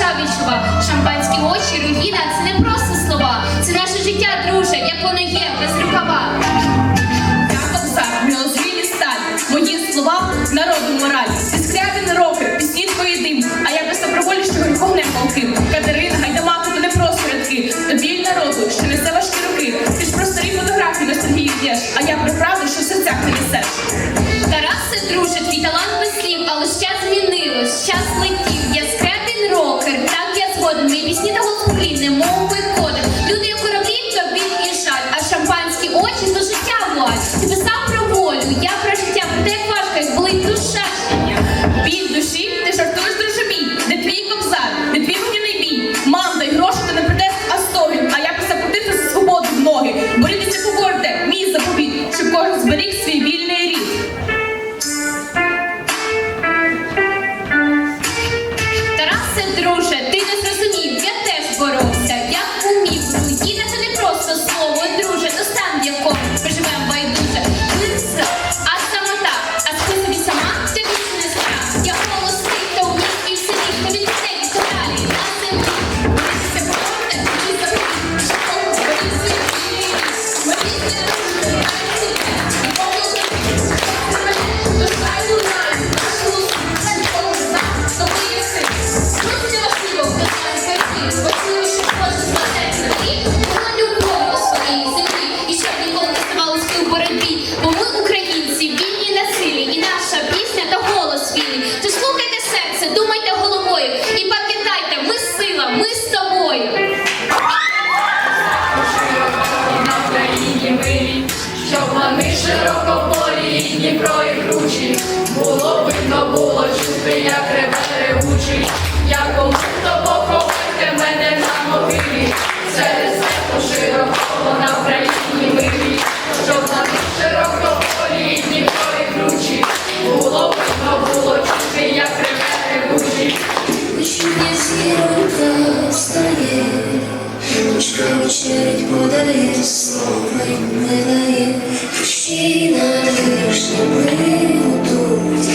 душа відчува. Шампанські очі, руїна це не просто слова. Це наше життя, друже, як воно є, без рукава. Неозвілі сталь, мої слова народу мораль. Зі роки, пісні твої дим. А я без доброволі, що горьком не полки. Катерина, гайдамаку, то не просто рядки. Тобі народу, що несе важкі руки. Ти ж просто рі фотографії на Сергії, б'єш, а я про правду, що в серцях не несеш. Объясни тому широкополі, Дніпро і кручі, було видно, було чути, як реве ревучий, я кому то поховайте мене на могилі, серед серку широкого на Україні милі, щоб на широкополі, Дніпро і кручі, було видно, було чути, як реве ревучий. Вищує зірка стає. Нічка вечерить подає, слухай не дає, Кущі на вишні приготують,